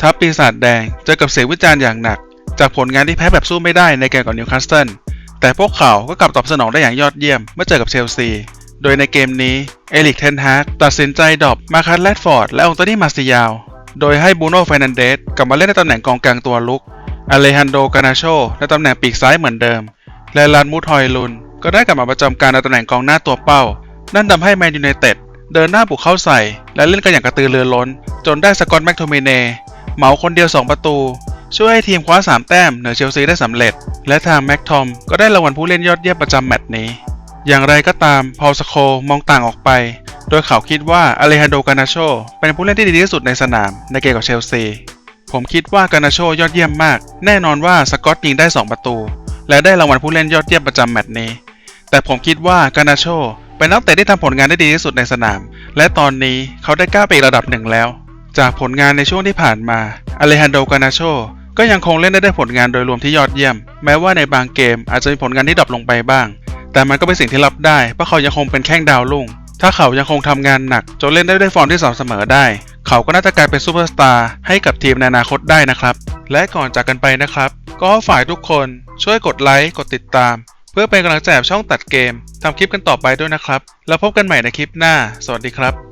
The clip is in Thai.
ทัพปีศาจแดงเจอกับเสียงวิจารณ์อย่างหนัก จากผลงานที่แพ้แบบสู้ไม่ได้ในเกมกับนิวคาสเซิลแต่พวกเขาก็กลับตอบสนองได้อย่างยอดเยี่ยมเมื่อเจอกับเชลซี โดยในเกมนี้ เอลิกเทนฮากตัดสินใจดรอปมาคัสแรดฟอร์ดและองโตนี่มาซิยาว โดยให้บูโน่ฟนันเดสกลับมาเล่นในตำแหน่งกองกลางตัวลุกอเลฮันโดกานาโชในตำแหน่งปีกซ้ายเหมือนเดิม และลันมูทฮอยลุน ก็ได้กลับมาประจำการในตำแหน่งกองหน้าตัวเป้า นั่นทำให้แมนยูไนเต็ดเดินหน้าบุกเข้าใส่ และเล่นกันอย่างกระตือรือร้น จนได้สกอตแม็กโทมิเน เหมาคนเดียว 2 ประตู ช่วยให้ทีมคว้า 3 แต้มเหนือเชลซีได้สำเร็จ และทางแม็กทอมก็ได้รางวัลผู้เล่นยอดเยี่ยมประจำแมตช์นี้ อย่างไรก็ตามพอลสโคมองต่างออกไป โดยเขาคิดว่าอเลฮันโดกานาโชเป็นผู้เล่นที่ดีที่สุดในสนามในเกมกับเชลซี ผมคิดว่ากานาโชยอดเยี่ยมมาก แน่นอนว่าสกอตยิงได้ 2 ประตู และได้รางวัลผู้เล่นยอดเยี่ยมประจำแมตช์นี้ แต่ผมคิดว่ากานาโชเป็นนักเตะที่ทำผลงานได้ดีที่สุดในสนาม และตอนนี้เขาได้ก้าวไปอีกระดับหนึ่งแล้ว จากผลงานในช่วงที่ผ่านมา อเลฮันโดกานาโชก็ยังคงเล่นได้ด้ผลงานโดยรวมที่ยอดเยี่ยม แม้ว่าในบางเกมอาจจะมีผลงานที่ดรอปลงไปบ้าง แต่มันก็เป็นสิ่งที่รับได้ เพราะเขายังคงเป็นแข้งดาวรุ่ง ถ้าเขายังคงทำงานหนักจนเล่นได้ด้วยฟอร์มที่สม่ำเสมอได้ เขาก็น่าจะกลายเป็นซูเปอร์สตาร์ให้กับทีมในอนาคตได้นะครับ และก่อนจากกันไปนะครับ ก็ฝ่ายทุกคนช่วยกดไลค์กดติดตาม เพื่อเป็นกำลังใจช่องตัดเกมทำคลิปกันต่อไปด้วยนะครับ แล้วพบกันใหม่ในคลิปหน้า สวัสดีครับ